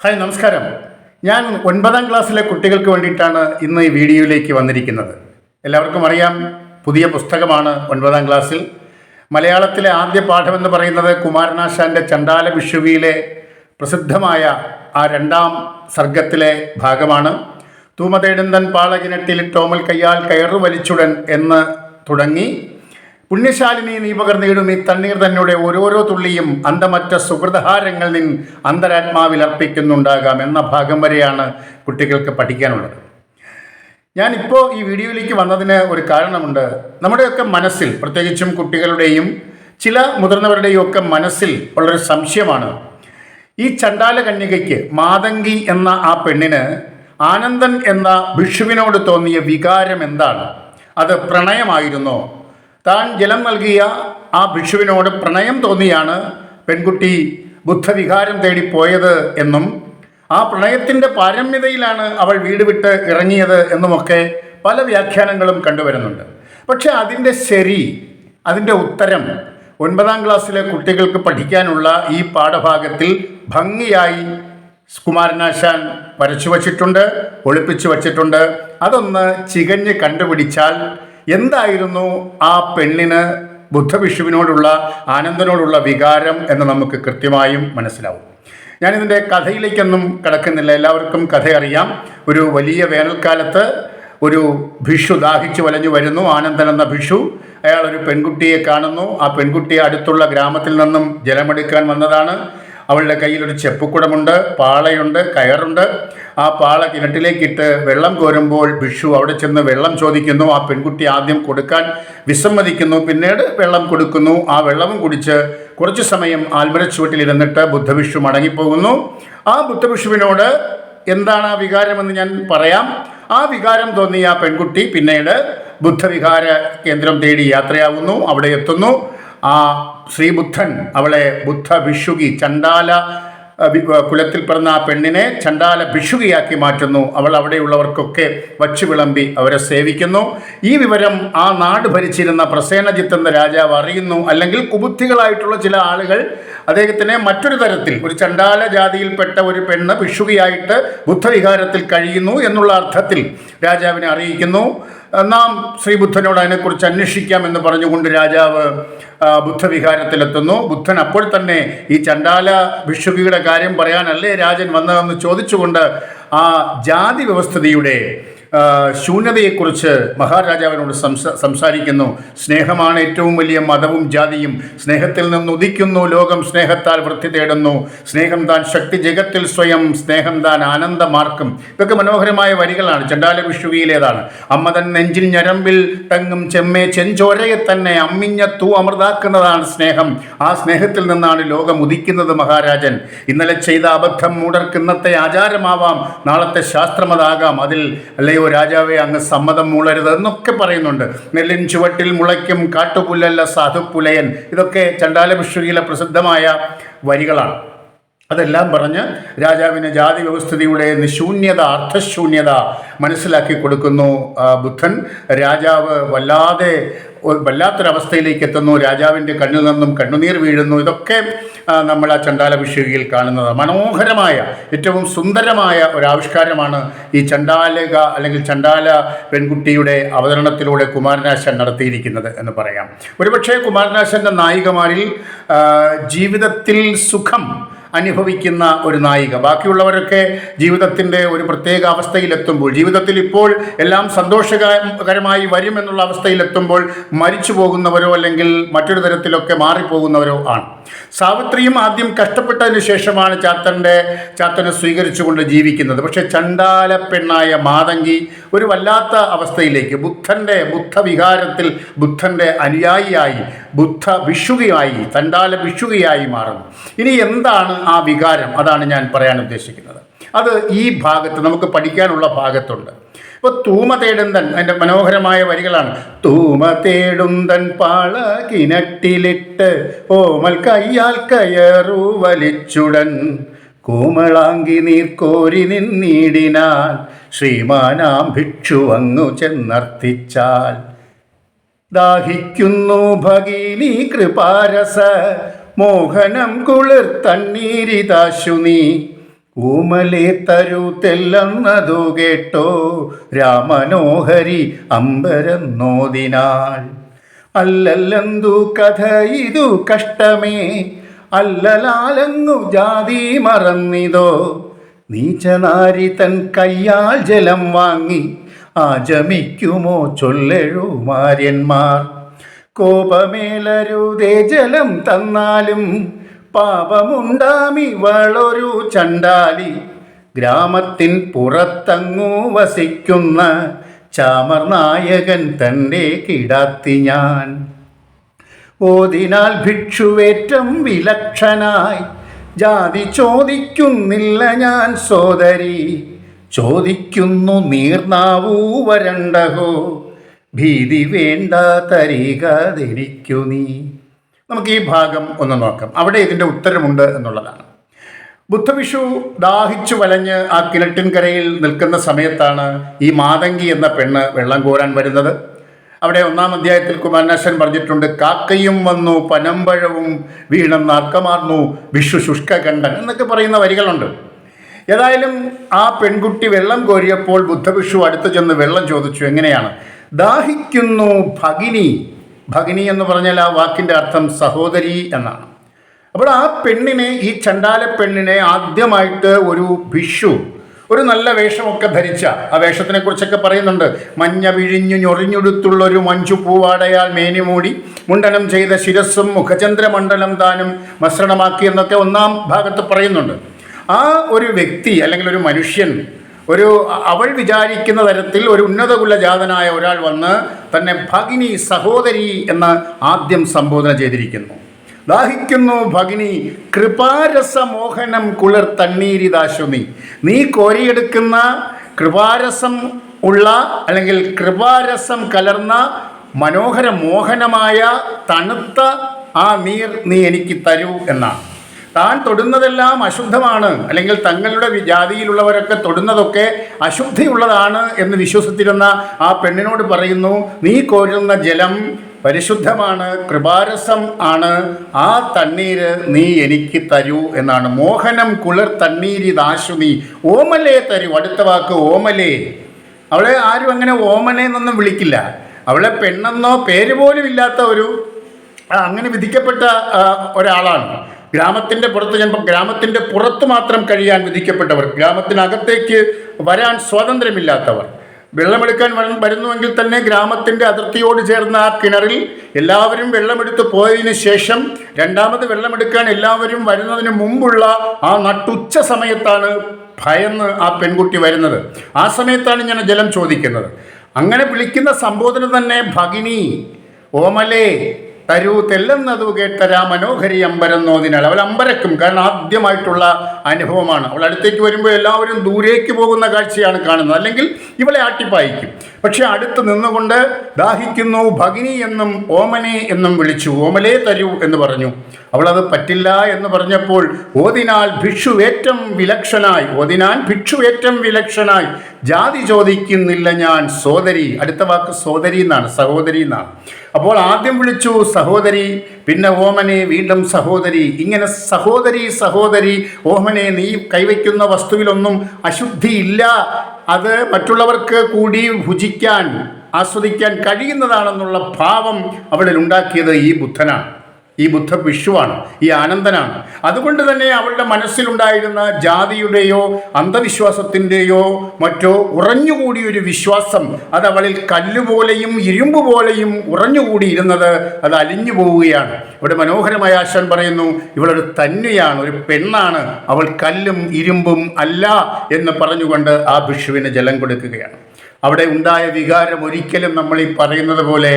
Hi നമസ്കാരം. ഞാൻ ഒൻപതാം ക്ലാസ്സിലെ കുട്ടികൾക്ക് വേണ്ടിയിട്ടാണ് ഇന്ന് ഈ വീഡിയോയിലേക്ക് വന്നിരിക്കുന്നത്. എല്ലാവർക്കും അറിയാം പുതിയ പുസ്തകമാണ് ഒൻപതാം ക്ലാസ്സിൽ. മലയാളത്തിലെ ആദ്യ പാഠമെന്ന് പറയുന്നത് കുമാരനാശാന്റെ ചണ്ടാല വിഷുവിയിലെ പ്രസിദ്ധമായ ആ രണ്ടാം സർഗത്തിലെ ഭാഗമാണ്. തൂമതേടുന്തൻ പാളകിനട്ടിൽ ടോമൽ കയ്യാൽ കയറു വലിച്ചുടൻ എന്ന് തുടങ്ങി. പുണ്യശാലിനി നീ പകർന്നിടും ഈ തണ്ണീർ തന്നെ ഓരോരോ തുള്ളിയും അന്തമറ്റ സുഹൃതഹാരങ്ങൾ നിൻ അന്തരാത്മാവിൽ അർപ്പിക്കുന്നുണ്ടാകാം എന്ന ഭാഗം വരെയാണ് കുട്ടികൾക്ക് പഠിക്കാനുള്ളത്. ഞാനിപ്പോൾ ഈ വീഡിയോയിലേക്ക് വന്നതിന് ഒരു കാരണമുണ്ട്. നമ്മുടെയൊക്കെ മനസ്സിൽ പ്രത്യേകിച്ചും കുട്ടികളുടെയും ചില മുതിർന്നവരുടെയും ഒക്കെ മനസ്സിൽ ഉള്ളൊരു സംശയമാണ്. ഈ ചണ്ടാല കന്യകയ്ക്ക് മാതങ്കി എന്ന ആ പെണ്ണിന് ആനന്ദൻ എന്ന ഭിഷുവിനോട് തോന്നിയ വികാരം എന്താണ്? അത് പ്രണയമായിരുന്നോ? താൻ ജലം നൽകിയ ആ ഭിക്ഷുവിനോട് പ്രണയം തോന്നിയാണ് പെൺകുട്ടി ബുദ്ധവികാരം തേടി എന്നും ആ പ്രണയത്തിന്റെ പാരമ്യതയിലാണ് അവൾ വീട് വിട്ട് ഇറങ്ങിയത് എന്നുമൊക്കെ പല വ്യാഖ്യാനങ്ങളും കണ്ടുവരുന്നുണ്ട്. പക്ഷെ അതിന്റെ ശരി അതിന്റെ ഉത്തരം ഒൻപതാം ക്ലാസ്സിലെ കുട്ടികൾക്ക് പഠിക്കാനുള്ള ഈ പാഠഭാഗത്തിൽ ഭംഗിയായി കുമാരനാശാൻ വരച്ചു വച്ചിട്ടുണ്ട് ഒളിപ്പിച്ചു വച്ചിട്ടുണ്ട് അതൊന്ന് ചികഞ്ഞ് കണ്ടുപിടിച്ചാൽ എന്തായിരുന്നു ആ പെണ്ണിന് ബുദ്ധവിഷുവിനോടുള്ള ആനന്ദനോടുള്ള വികാരം എന്ന് നമുക്ക് കൃത്യമായും മനസ്സിലാവും. ഞാനിതിന്റെ കഥയിലേക്കൊന്നും കിടക്കുന്നില്ല. എല്ലാവർക്കും കഥ അറിയാം ഒരു വലിയ വേനൽക്കാലത്ത് ഒരു ഭിഷു ദാഹിച്ചു വലഞ്ഞു വരുന്നു. ആനന്ദൻ എന്ന ഭിഷു അയാൾ ഒരു പെൺകുട്ടിയെ കാണുന്നു. ആ പെൺകുട്ടിയെ അടുത്തുള്ള ഗ്രാമത്തിൽ നിന്നും ജലമെടുക്കാൻ വന്നതാണ്. അവളുടെ കയ്യിൽ ഒരു ചെപ്പുക്കുടമുണ്ട് പാളയുണ്ട് കയറുണ്ട്. ആ പാള കിണറ്റിലേക്കിട്ട് വെള്ളം കോരുമ്പോൾ ഭിഷു അവിടെ ചെന്ന് വെള്ളം ചോദിക്കുന്നു. ആ പെൺകുട്ടി ആദ്യം കൊടുക്കാൻ വിസമ്മതിക്കുന്നു പിന്നീട് വെള്ളം കൊടുക്കുന്നു. ആ വെള്ളവും കുടിച്ച് കുറച്ച് സമയം ആൽമരച്ചുവട്ടിലിരുന്നിട്ട് ബുദ്ധഭിഷു മടങ്ങിപ്പോകുന്നു. ആ ബുദ്ധഭിഷുവിനോട് എന്താണ് ആ വികാരമെന്ന് ഞാൻ പറയാം? ആ വികാരം തോന്നിയ ആ പെൺകുട്ടി പിന്നീട് ബുദ്ധവികാര കേന്ദ്രം തേടി യാത്രയാവുന്നു അവിടെ എത്തുന്നു. ആ ശ്രീബുദ്ധൻ അവളെ ബുദ്ധ ഭിഷുകി ചണ്ടാല കുലത്തിൽ പിറന്ന ആ പെണ്ണിനെ ചണ്ടാല ഭിഷുകിയാക്കി മാറ്റുന്നു. അവൾ അവിടെയുള്ളവർക്കൊക്കെ വച്ചു വിളമ്പി അവരെ സേവിക്കുന്നു. ഈ വിവരം ആ നാട് ഭരിച്ചിരുന്ന പ്രസേനജിത്ത് എന്ന രാജാവ് അറിയുന്നു. അല്ലെങ്കിൽ കുബുദ്ധികളായിട്ടുള്ള ചില ആളുകൾ അദ്ദേഹത്തിനെ മറ്റൊരു തരത്തിൽ ഒരു ചണ്ടാല ജാതിയിൽപ്പെട്ട ഒരു പെണ്ണ് ഭിഷുകിയായിട്ട് ബുദ്ധവിഹാരത്തിൽ കഴിയുന്നു എന്നുള്ള അർത്ഥത്തിൽ രാജാവിനെ അറിയിക്കുന്നു. നാം ശ്രീബുദ്ധനോട് അതിനെക്കുറിച്ച് അന്വേഷിക്കാം എന്ന് പറഞ്ഞുകൊണ്ട് രാജാവ് ബുദ്ധവിഹാരത്തിലെത്തുന്നു. ബുദ്ധൻ അപ്പോൾ തന്നെ ഈ ചണ്ടാല ഭിക്ഷുകിയുടെ കാര്യം പറയാനല്ലേ രാജൻ വന്നതെന്ന് ചോദിച്ചുകൊണ്ട് ആ ജാതി വ്യവസ്ഥിതിയുടെ ശൂന്യതയെക്കുറിച്ച് മഹാരാജാവിനോട് സംസാ സംസാരിക്കുന്നു. സ്നേഹമാണ് ഏറ്റവും വലിയ മതവും ജാതിയും. സ്നേഹത്തിൽ നിന്ന് ഉദിക്കുന്നു ലോകം സ്നേഹത്താൽ വൃത്തി തേടുന്നു. സ്നേഹം താൻ ശക്തി ജഗത്തിൽ സ്വയം സ്നേഹം താൻ ആനന്ദമാർക്കും. ഇതൊക്കെ മനോഹരമായ വരികളാണ്. ചണ്ടാല വിഷുവിയിലേതാണ്. അമ്മ തൻ നെഞ്ചിൽ ഞരമ്പിൽ തങ്ങും ചെമ്മേ ചെഞ്ചോരയെ തന്നെ അമ്മിഞ്ഞ തൂ അമൃതാക്കുന്നതാണ് സ്നേഹം. ആ സ്നേഹത്തിൽ നിന്നാണ് ലോകം ഉദിക്കുന്നത് മഹാരാജൻ. ഇന്നലെ ചെയ്ത അബദ്ധം മൂടർക്ക് ഇന്നത്തെ ആചാരമാവാം. നാളത്തെ ശാസ്ത്രമതാകാം അതിൽ അല്ലയോ രാജാവെ അങ്ങ് സമ്മതം മൂളരുത് എന്നൊക്കെ പറയുന്നുണ്ട്. നെല്ലിൻ ചുവട്ടിൽ മുളയ്ക്കും കാട്ടുപുല്ലല്ല സാധുപുലയൻ. ഇതൊക്കെ ചണ്ടാല വിഷുവിയിലെ പ്രസിദ്ധമായ വരികളാണ്. അതെല്ലാം പറഞ്ഞ് രാജാവിന് ജാതി വ്യവസ്ഥിതിയുടെ നിശൂന്യത അർത്ഥശൂന്യത മനസ്സിലാക്കി കൊടുക്കുന്നു ബുദ്ധൻ. രാജാവ് വല്ലാതെ വല്ലാത്തൊരവസ്ഥയിലേക്ക് എത്തുന്നു. രാജാവിന്റെ കണ്ണിൽ നിന്നും കണ്ണുനീർ വീഴുന്നു. ഇതൊക്കെ നമ്മൾ ആ ചണ്ടാലഭിഷേകിയിൽ കാണുന്നത്. മനോഹരമായ ഏറ്റവും സുന്ദരമായ ഒരാവിഷ്കാരമാണ് ഈ ചണ്ടാലക അല്ലെങ്കിൽ ചണ്ടാല പെൺകുട്ടിയുടെ അവതരണത്തിലൂടെ കുമാരനാശൻ നടത്തിയിരിക്കുന്നത് എന്ന് പറയാം. ഒരുപക്ഷെ കുമാരനാശന്റെ നായികമാരിൽ ജീവിതത്തിൽ സുഖം അനുഭവിക്കുന്ന ഒരു നായിക. ബാക്കിയുള്ളവരൊക്കെ ജീവിതത്തിന്റെ ഒരു പ്രത്യേക അവസ്ഥയിലെത്തുമ്പോൾ ജീവിതത്തിൽ ഇപ്പോൾ എല്ലാം സന്തോഷകരമായി വരും എന്നുള്ള അവസ്ഥയിലെത്തുമ്പോൾ മരിച്ചു പോകുന്നവരോ അല്ലെങ്കിൽ മറ്റൊരു തരത്തിലൊക്കെ മാറിപ്പോകുന്നവരോ ആണ്. സാവിത്രിയും ആദ്യം കഷ്ടപ്പെട്ടതിന് ശേഷമാണ് ചാത്തന്റെ ചാത്തനെ സ്വീകരിച്ചുകൊണ്ട് ജീവിക്കുന്നത്. പക്ഷേ ചണ്ടാല പെണ്ണായ മാതങ്കി ഒരു വല്ലാത്ത അവസ്ഥയിലേക്ക് ബുദ്ധന്റെ ബുദ്ധവിഹാരത്തിൽ ബുദ്ധന്റെ അനുയായിയായി ബുദ്ധ ഭിഷുകയായി ചണ്ടാല ഭിഷുകയായി മാറുന്നു. ഇനി എന്താണ് ആ വികാരം? അതാണ് ഞാൻ പറയാൻ ഉദ്ദേശിക്കുന്നത്. അത് ഈ ഭാഗത്ത് നമുക്ക് പഠിക്കാനുള്ള ഭാഗത്തുണ്ട്. ഇപ്പോൾ തൂമ തേടുന്തൻ അതിന്റെ മനോഹരമായ വരികളാണ്. തൂമ തേടുന്തൻ പാള കിണറ്റിലിട്ട് ഓമൽ കയ്യാൽ കയറു വലിച്ചുടൻ. കൂമളാങ്കി നീർക്കോരി നിന്നീടിനാൽ ശ്രീമാനാം ഭിക്ഷു അങ്ങു ചെന്നർത്ഥിച്ചാൽ. ദാഹിക്കുന്നു ഭഗീനി കൃപാരസ മോഹനം കുളിർ തണ്ണീരിതാശു നീ. ഊമലെ തരു തെല്ലെന്നതു കേട്ടോ. രാമനോഹരി അമ്പരന്നോതിനാൾ അല്ലല്ലെന്തു കഥ ഇതു കഷ്ടമേ. അല്ലലാലങ്ങു ജാതി മറന്നിതോ. നീചനാരി തൻ കയ്യാൽ ജലം വാങ്ങി. ആചമിക്കുമോ ചൊല്ലെഴുമാര്യന്മാർ കോപമേലരുതേ ജലം തന്നാലും പാപമുണ്ടാമിവളൊരു ചണ്ടാലി ഗ്രാമത്തിൻ പുറത്തങ്ങു വസിക്കുന്ന ചാമർ നായകൻ തന്റെ കിടാത്തി ഞാൻ. ഓതിനാൽ ഭിക്ഷുവേറ്റം വിലക്ഷനായി. ജാതി ചോദിക്കുന്നില്ല ഞാൻ സോദരി. ചോദിക്കുന്നു നീർനാവൂ വരണ്ടഹോ. ഭീതി വേണ്ട നീ. നമുക്ക് ഈ ഭാഗം ഒന്ന് നോക്കാം. അവിടെ ഇതിന്റെ ഉത്തരമുണ്ട് എന്നുള്ളതാണ്. ബുദ്ധവിഷു ദാഹിച്ചു വലഞ്ഞ് ആ കിണറ്റിൻകരയിൽ നിൽക്കുന്ന സമയത്താണ് ഈ മാതങ്കി എന്ന പെണ്ണ് വെള്ളം കോരാൻ വരുന്നത്. അവിടെ ഒന്നാം അധ്യായത്തിൽ കുമാരനാശൻ പറഞ്ഞിട്ടുണ്ട് കാക്കയും വന്നു പനമ്പഴവും വീണെന്ന് അർക്കമാർന്നു വിഷു ശുഷ്കകണ്ഠൻ എന്നൊക്കെ പറയുന്ന വരികളുണ്ട്. ഏതായാലും ആ പെൺകുട്ടി വെള്ളം കോരിയപ്പോൾ ബുദ്ധവിഷു അടുത്ത് ചെന്ന് വെള്ളം ചോദിച്ചു എങ്ങനെയാണ്? ദാഹിക്കുന്നു ഭഗിനി. ഭഗിനി എന്ന് പറഞ്ഞാൽ ആ വാക്കിന്റെ അർത്ഥം സഹോദരി എന്നാണ്. അപ്പോൾ ആ പെണ്ണിനെ ഈ ചണ്ടാല പെണ്ണിനെ ആദ്യമായിട്ട് ഒരു ഭിഷു ഒരു നല്ല വേഷമൊക്കെ ധരിച്ച ആ വേഷത്തിനെ കുറിച്ചൊക്കെ പറയുന്നുണ്ട്. മഞ്ഞ വിഴിഞ്ഞു ഞൊറിഞ്ഞുടുത്തുള്ള ഒരു മഞ്ചു പൂവാടയാൽ മേനി മൂടി മുണ്ടനം ചെയ്ത ശിരസ്സും മുഖചന്ദ്രമണ്ഡലം താനും മസ്രണമാക്കി എന്നൊക്കെ ഒന്നാം ഭാഗത്ത് പറയുന്നുണ്ട്. ആ ഒരു വ്യക്തി അല്ലെങ്കിൽ ഒരു മനുഷ്യൻ ഒരു അവൾ വിചാരിക്കുന്ന തരത്തിൽ ഒരു ഉന്നത കുലജാതനായ ഒരാൾ വന്ന് തന്നെ ഭഗിനി സഹോദരി എന്ന് ആദ്യം സംബോധന ചെയ്തിരിക്കുന്നു. ദാഹിക്കുന്നു ഭഗിനി കൃപാരസമോഹനം കുളിർ തണ്ണീരിതാശ്വമി നീ കോരിയെടുക്കുന്ന കൃപാരസം ഉള്ള അല്ലെങ്കിൽ കൃപാരസം കലർന്ന മനോഹര മോഹനമായ തണുത്ത ആ നീർ നീ എനിക്ക് തരൂ എന്നാണ്. താൻ തൊടുന്നതെല്ലാം അശുദ്ധമാണ്. അല്ലെങ്കിൽ തങ്ങളുടെ ജാതിയിലുള്ളവരൊക്കെ തൊടുന്നതൊക്കെ അശുദ്ധിയുള്ളതാണ് എന്ന് വിശ്വസിച്ചിരുന്ന ആ പെണ്ണിനോട് പറയുന്നു നീ കോരുന്ന ജലം പരിശുദ്ധമാണ് കൃപാരസം ആണ്. ആ തണ്ണീര് നീ എനിക്ക് തരൂ എന്നാണ്. മോഹനം കുളിർ തണ്ണീരിതാശു നീ. ഓമലേ തരൂ. അടുത്ത വാക്ക് ഓമലേ. അവളെ ആരും അങ്ങനെ ഓമനെ എന്നൊന്നും വിളിക്കില്ല. അവളെ പെണ്ണെന്നോ പേര് പോലും ഇല്ലാത്ത ഒരു അങ്ങനെ വിധിക്കപ്പെട്ട ഒരാളാണ്. ഗ്രാമത്തിന്റെ പുറത്ത് ചിലപ്പോൾ ഗ്രാമത്തിന്റെ പുറത്ത് മാത്രം കഴിയാൻ വിധിക്കപ്പെട്ടവർ ഗ്രാമത്തിനകത്തേക്ക് വരാൻ സ്വാതന്ത്ര്യമില്ലാത്തവർ. വെള്ളമെടുക്കാൻ വര- വരുന്നുവെങ്കിൽ തന്നെ ഗ്രാമത്തിന്റെ അതിർത്തിയോട് ചേർന്ന ആ കിണറിൽ എല്ലാവരും വെള്ളമെടുത്ത് പോയതിനു ശേഷം രണ്ടാമത് വെള്ളമെടുക്കാൻ എല്ലാവരും വരുന്നതിന് മുമ്പുള്ള ആ നട്ടുച്ച സമയത്താണ് ഭയന്ന് ആ പെൺകുട്ടി വരുന്നത്. ആ സമയത്താണ് ഞാൻ ജലം ചോദിക്കുന്നത്. അങ്ങനെ വിളിക്കുന്ന സംബോധന തന്നെ ഭഗിനി ഓമലേ തരൂ തെല്ലെന്നതു കേട്ടരാ മനോഹരി അമ്പരം നോതിനാൽ അവൾ അമ്പരക്കും. കാരണം ആദ്യമായിട്ടുള്ള അനുഭവമാണ്. അവൾ അടുത്തേക്ക് വരുമ്പോൾ എല്ലാവരും ദൂരേക്ക് പോകുന്ന കാഴ്ചയാണ് കാണുന്നത്. അല്ലെങ്കിൽ ഇവളെ ആട്ടിപ്പായിക്കും. പക്ഷേ അടുത്ത് നിന്നുകൊണ്ട് ദാഹിക്കുന്നു ഭഗിനി എന്നും ഓമനെ എന്നും വിളിച്ചു. ഓമലേ തരൂ എന്ന് പറഞ്ഞു. അവളത് പറ്റില്ല എന്ന് പറഞ്ഞപ്പോൾ ഓതിനാൽ ഭിക്ഷുവേറ്റം വിലക്ഷനായി. ഓതിനാൽ ഭിക്ഷുവേറ്റം വിലക്ഷനായി. ജാതി ചോദിക്കുന്നില്ല ഞാൻ. സോദരി അടുത്ത വാക്ക് സോദരി എന്നാണ്. സഹോദരി എന്നാണ്. അപ്പോൾ ആദ്യം വിളിച്ചു സഹോദരി പിന്നെ ഓമനെ വീണ്ടും സഹോദരി. ഇങ്ങനെ സഹോദരി സഹോദരി ഓമനെ നീ കൈവയ്ക്കുന്ന വസ്തുവിലൊന്നും അശുദ്ധിയില്ല. അത് മറ്റുള്ളവർക്ക് കൂടി ഭുജിക്കാൻ ആസ്വദിക്കാൻ കഴിയുന്നതാണെന്നുള്ള ഭാവം അവളിൽ ഉണ്ടാക്കിയത് ഈ ബുദ്ധനാണ്. ഈ ബുദ്ധ വിഷുവാണ് ഈ ആനന്ദനാണ്. അതുകൊണ്ട് തന്നെ അവളുടെ മനസ്സിലുണ്ടായിരുന്ന ജാതിയുടെയോ അന്ധവിശ്വാസത്തിന്റെയോ മറ്റോ ഉറഞ്ഞുകൂടിയൊരു വിശ്വാസം അത് അവളിൽ കല്ലുപോലെയും ഇരുമ്പ് പോലെയും ഉറഞ്ഞുകൂടിയിരുന്നത് അത് അലിഞ്ഞു പോവുകയാണ്. ഇവിടെ മനോഹരമായ ആശാൻ പറയുന്നു ഇവളൊരു തന്നെയാണ് ഒരു പെണ്ണാണ് അവൾ കല്ലും ഇരുമ്പും അല്ല എന്ന് പറഞ്ഞുകൊണ്ട് ആ വിഷുവിന് ജലം കൊടുക്കുകയാണ്. അവിടെ ഉണ്ടായ വികാരം ഒരിക്കലും നമ്മൾ ഈ പറയുന്നത് പോലെ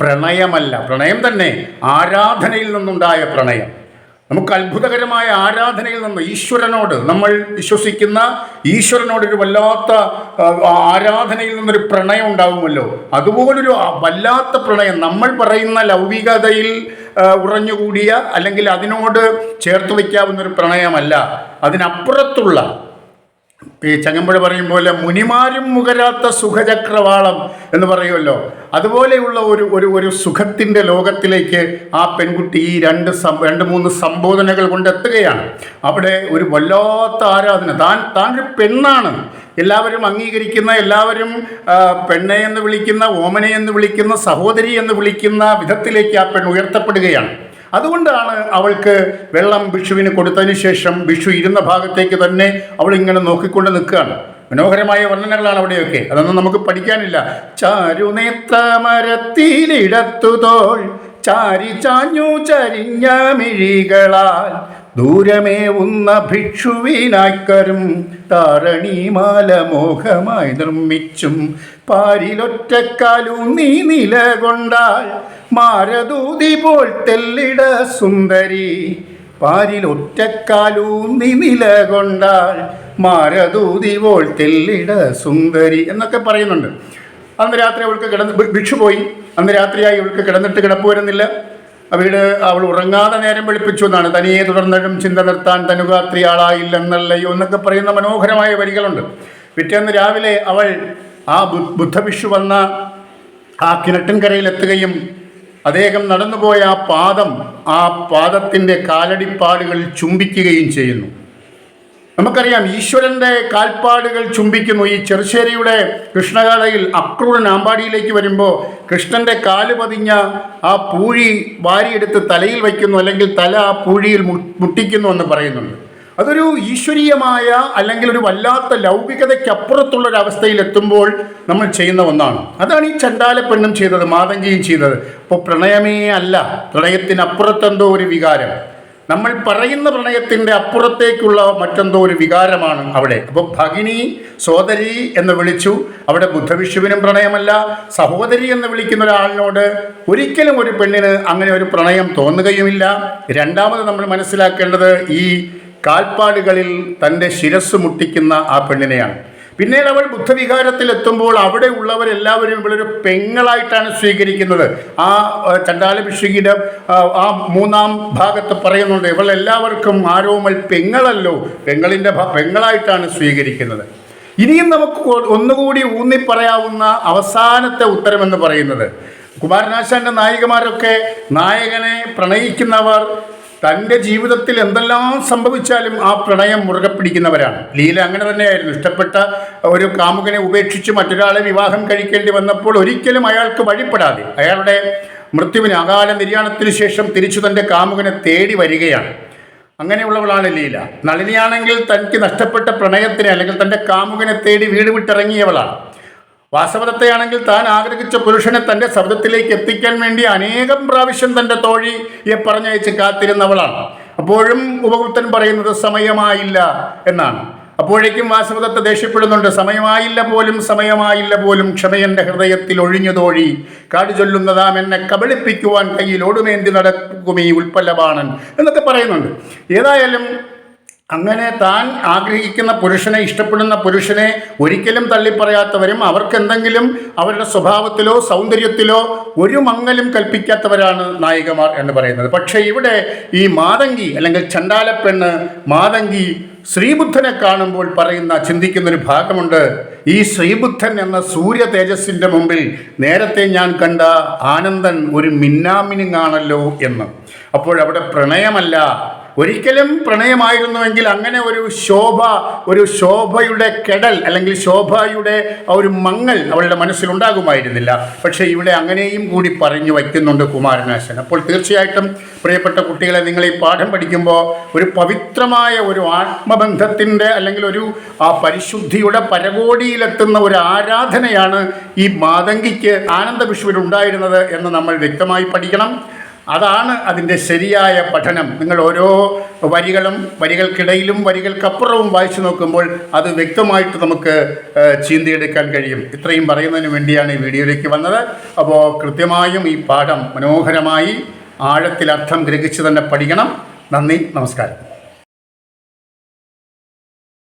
പ്രണയമല്ല. പ്രണയം തന്നെ ആരാധനയിൽ നിന്നുണ്ടായ പ്രണയം. നമുക്ക് അത്ഭുതകരമായ ആരാധനയിൽ നിന്ന് ഈശ്വരനോട് നമ്മൾ വിശ്വസിക്കുന്ന ഈശ്വരനോടൊരു വല്ലാത്ത ആരാധനയിൽ നിന്നൊരു പ്രണയം ഉണ്ടാകുമല്ലോ അതുപോലൊരു വല്ലാത്ത പ്രണയം നമ്മൾ പറയുന്ന ലൗകികതയിൽ ഉറഞ്ഞുകൂടിയ അല്ലെങ്കിൽ അതിനോട് ചേർത്ത് വയ്ക്കാവുന്ന ഒരു പ്രണയമല്ല. അതിനപ്പുറത്തുള്ള ഈ ചങ്ങമ്പുഴ പറയും പോലെ മുനിമാരും മുകരാത്ത സുഖചക്രവാളം എന്ന് പറയുമല്ലോ. അതുപോലെയുള്ള ഒരു ഒരു ഒരു സുഖത്തിന്റെ ലോകത്തിലേക്ക് ആ പെൺകുട്ടി ഈ രണ്ട് രണ്ട് മൂന്ന് സംബോധനകൾ കൊണ്ടെത്തുകയാണ്. അവിടെ ഒരു വല്ലാത്ത ആരാധന. താൻ താൻ ഒരു പെണ്ണാണ്. എല്ലാവരും അംഗീകരിക്കുന്ന എല്ലാവരും പെണ്ണെ എന്ന് വിളിക്കുന്ന ഓമനെ എന്ന് വിളിക്കുന്ന സഹോദരി എന്ന് വിളിക്കുന്ന വിധത്തിലേക്ക് ആ പെൺ ഉയർത്തപ്പെടുകയാണ്. അതുകൊണ്ടാണ് അവൾക്ക് വെള്ളം ബിഷുവിന് കൊടുത്തതിന് ശേഷം ബിഷു ഇരുന്ന ഭാഗത്തേക്ക് തന്നെ അവൾ ഇങ്ങനെ നോക്കിക്കൊണ്ട് നിൽക്കുകയാണ്. മനോഹരമായ വർണനകളാണ് അവിടെയൊക്കെ. അതൊന്നും നമുക്ക് പഠിക്കാനില്ല. ചാരുനേത്രമരത്തിലിടത്തുതോൾ ചാരി ചാഞ്ഞു ചരിഞ്ഞ മിഴികളാൽ. ദൂരമേ ഉന്ന ഭിക്ഷുവിനായ്ക്കരും താരണിമാല മോഹമായി നിർമ്മിച്ചും. പാരിലൊറ്റക്കാലു നീ നിലകൊണ്ടാൽ മാരദൂതി പോൽ തെല്ലിട സുന്ദരി. പാരിൽ ഒറ്റക്കാലൂന്നി നില നിലകൊണ്ടാൽ മാരദൂതി പോൽ തെല്ലിട സുന്ദരി എന്നൊക്കെ പറയുന്നുണ്ട്. അന്ന് രാത്രി അവൾക്ക് കിടന്ന് ഭിക്ഷു പോയി. അന്ന് രാത്രിയായി അവൾക്ക് കിടന്നിട്ട് കിടപ്പ് വരുന്നില്ല. അവിടെ അവൾ ഉറങ്ങാതെ നേരം വെളുപ്പിച്ചു എന്നാണ്. തനിയെ തുടർന്നിട്ടും ചിന്ത നിർത്താൻ തനുകാത്രി ആളായില്ലെന്നല്ലയോ എന്നൊക്കെ പറയുന്ന മനോഹരമായ വരികളുണ്ട്. പിറ്റേന്ന് രാവിലെ അവൾ ആ ബുദ്ധ ബുദ്ധഭിക്ഷു വന്ന ആ കിണറ്റിൻകരയിലെത്തുകയും അദ്ദേഹം നടന്നുപോയ ആ പാദം ആ പാദത്തിന്റെ കാലടിപ്പാടുകൾ ചുംബിക്കുകയും ചെയ്യുന്നു. നമുക്കറിയാം ഈശ്വരന്റെ കാൽപ്പാടുകൾ ചുംബിക്കുന്നു. ഈ ചെറുശ്ശേരിയുടെ കൃഷ്ണകാലയിൽ അക്രൂരൻ ആമ്പാടിയിലേക്ക് വരുമ്പോൾ കൃഷ്ണന്റെ കാൽ പതിഞ്ഞ ആ പൂഴി വാരിയെടുത്ത് തലയിൽ വയ്ക്കുന്നു അല്ലെങ്കിൽ തല ആ പൂഴിയിൽ മുട്ടിക്കുന്നു എന്ന് പറയുന്നുണ്ട്. അതൊരു ഈശ്വരീയമായ അല്ലെങ്കിൽ ഒരു വല്ലാത്ത ലൗകികതയ്ക്കപ്പുറത്തുള്ള ഒരു എത്തുമ്പോൾ നമ്മൾ ചെയ്യുന്ന ഒന്നാണ്. അതാണ് ഈ ചണ്ടാല പെണ്ണും ചെയ്തത് മാതങ്കിയും ചെയ്തത്. അപ്പോൾ പ്രണയമേ അല്ല പ്രണയത്തിനപ്പുറത്തെന്തോ ഒരു വികാരം. നമ്മൾ പറയുന്ന പ്രണയത്തിന്റെ അപ്പുറത്തേക്കുള്ള മറ്റെന്തോ ഒരു വികാരമാണ് അവിടെ. അപ്പോൾ ഭഗിനി സോദരി എന്ന് വിളിച്ചു. അവിടെ ബുദ്ധവിഷുവിനും പ്രണയമല്ല സഹോദരി എന്ന് വിളിക്കുന്ന ഒരാളിനോട് ഒരിക്കലും ഒരു പെണ്ണിന് അങ്ങനെ ഒരു പ്രണയം തോന്നുകയുമില്ല. രണ്ടാമത് നമ്മൾ മനസ്സിലാക്കേണ്ടത് ഈ കാൽപ്പാടുകളിൽ തന്റെ ശിരസ് മുട്ടിക്കുന്ന ആ പെണ്ണിനെയാണ്. പിന്നീട് അവൾ ബുദ്ധവികാരത്തിലെത്തുമ്പോൾ അവിടെ ഉള്ളവരെല്ലാവരും ഇവളൊരു പെങ്ങളായിട്ടാണ് സ്വീകരിക്കുന്നത്. ആ ചണ്ടാലഭിഷേകിന്റെ ആ, മൂന്നാം ഭാഗത്ത് പറയുന്നുണ്ട് ഇവൾ എല്ലാവർക്കും ആരോമൽ പെങ്ങളല്ലോ പെങ്ങളിന്റെ പെങ്ങളായിട്ടാണ് സ്വീകരിക്കുന്നത്. ഇനിയും നമുക്ക് ഒന്നുകൂടി ഊന്നി പറയാവുന്ന അവസാനത്തെ ഉത്തരമെന്ന് പറയുന്നത്. കുമാരനാശാന്റെ നായികമാരൊക്കെ നായകനെ പ്രണയിക്കുന്നവർ തന്റെ ജീവിതത്തിൽ എന്തെല്ലാം സംഭവിച്ചാലും ആ പ്രണയം മുറുകെ പിടിക്കുന്നവരാണ്. ലീല അങ്ങനെ തന്നെയായിരുന്നു. ഇഷ്ടപ്പെട്ട ഒരു കാമുകനെ ഉപേക്ഷിച്ച് മറ്റൊരാളെ വിവാഹം കഴിക്കേണ്ടി വന്നപ്പോൾ ഒരിക്കലും അയാൾക്ക് വഴിപ്പെടാതെ അയാളുടെ മൃത്യുവിന് അകാല നിര്യാണത്തിന് ശേഷം തിരിച്ചു തന്റെ കാമുകനെ തേടി വരികയാണ്. അങ്ങനെയുള്ളവളാണ് ലീല. നളിനിയാണെങ്കിൽ തനിക്ക് നഷ്ടപ്പെട്ട പ്രണയത്തിനെ അല്ലെങ്കിൽ തന്റെ കാമുകനെ തേടി വീട് വിട്ടിറങ്ങിയവളാണ്. വാസവദത്തയാണെങ്കിൽ താൻ ആഗ്രഹിച്ച പുരുഷനെ തന്റെ ശബ്ദത്തിലേക്ക് എത്തിക്കാൻ വേണ്ടി അനേകം പ്രാവശ്യം തന്റെ തോഴിയെ പറഞ്ഞയച്ച് കാത്തിരുന്നവളാണ്. അപ്പോഴും ഉപഗുപ്തൻ പറയുന്നത് സമയമായില്ല എന്നാണ്. അപ്പോഴേക്കും വാസവദത്ത ദേഷ്യപ്പെടുന്നുണ്ട്. സമയമായില്ല പോലും സമയമായില്ല പോലും ക്ഷമയന്റെ ഹൃദയത്തിൽ ഒഴിഞ്ഞു തോഴി കാട് ചൊല്ലുന്നതാം എന്നെ കബളിപ്പിക്കുവാൻ കയ്യിൽ ഓടുമേന്തി നടക്കുമീ ഉൽപ്പല്ലബാണൻ എന്നൊക്കെ പറയുന്നുണ്ട്. ഏതായാലും അങ്ങനെ താൻ ആഗ്രഹിക്കുന്ന പുരുഷനെ ഇഷ്ടപ്പെടുന്ന പുരുഷനെ ഒരിക്കലും തള്ളിപ്പറയാത്തവരും അവർക്കെന്തെങ്കിലും അവരുടെ സ്വഭാവത്തിലോ സൗന്ദര്യത്തിലോ ഒരു മങ്ങലും കൽപ്പിക്കാത്തവരാണ് നായികമാർ എന്ന് പറയുന്നത്. പക്ഷേ ഇവിടെ ഈ മാതങ്കി അല്ലെങ്കിൽ ചണ്ടാലപ്പെണ്ണ് മാതങ്കി ശ്രീബുദ്ധനെ കാണുമ്പോൾ പറയുന്ന ചിന്തിക്കുന്നൊരു ഭാഗമുണ്ട്. ഈ ശ്രീബുദ്ധൻ എന്ന സൂര്യ തേജസ്സിന്റെ മുമ്പിൽ നേരത്തെ ഞാൻ കണ്ട ആനന്ദൻ ഒരു മിന്നാമിനുങ്ങാണല്ലോ എന്ന്. അപ്പോഴവിടെ പ്രണയമല്ല ഒരിക്കലും പ്രണയമായിരുന്നുവെങ്കിൽ അങ്ങനെ ഒരു ശോഭ ഒരു ശോഭയുടെ കെടൽ അല്ലെങ്കിൽ ശോഭയുടെ ഒരു മങ്ങൽ അവളുടെ മനസ്സിലുണ്ടാകുമായിരുന്നില്ല. പക്ഷേ ഇവിടെ അങ്ങനെയും കൂടി പറഞ്ഞു വയ്ക്കുന്നുണ്ട് കുമാരനാശൻ. അപ്പോൾ തീർച്ചയായിട്ടും പ്രിയപ്പെട്ട കുട്ടികളെ നിങ്ങൾ ഈ പാഠം പഠിക്കുമ്പോൾ ഒരു പവിത്രമായ ഒരു ആത്മബന്ധത്തിന്റെ അല്ലെങ്കിൽ ഒരു ആ പരിശുദ്ധിയുടെ പരകോടിയിലെത്തുന്ന ഒരു ആരാധനയാണ് ഈ മാതങ്കിക്ക് ആനന്ദ വിഷുവിനുണ്ടായിരുന്നത് എന്ന് നമ്മൾ വ്യക്തമായി പഠിക്കണം. അതാണ് അതിന്റെ ശരിയായ പഠനം. നിങ്ങൾ ഓരോ വരികളും വരികൾക്കിടയിലും വരികൾക്കപ്പുറവും വായിച്ചു നോക്കുമ്പോൾ അത് വ്യക്തമായിട്ട് നമുക്ക് ചീന്തിയെടുക്കാൻ കഴിയും. ഇത്രയും പറയുന്നതിന് വേണ്ടിയാണ് ഈ വീഡിയോയിലേക്ക് വന്നത്. അപ്പോൾ കൃത്യമായും ഈ പാഠം മനോഹരമായി ആഴത്തിൽ അർത്ഥം ഗ്രഹിച്ച് തന്നെ പഠിക്കണം. നന്ദി നമസ്കാരം.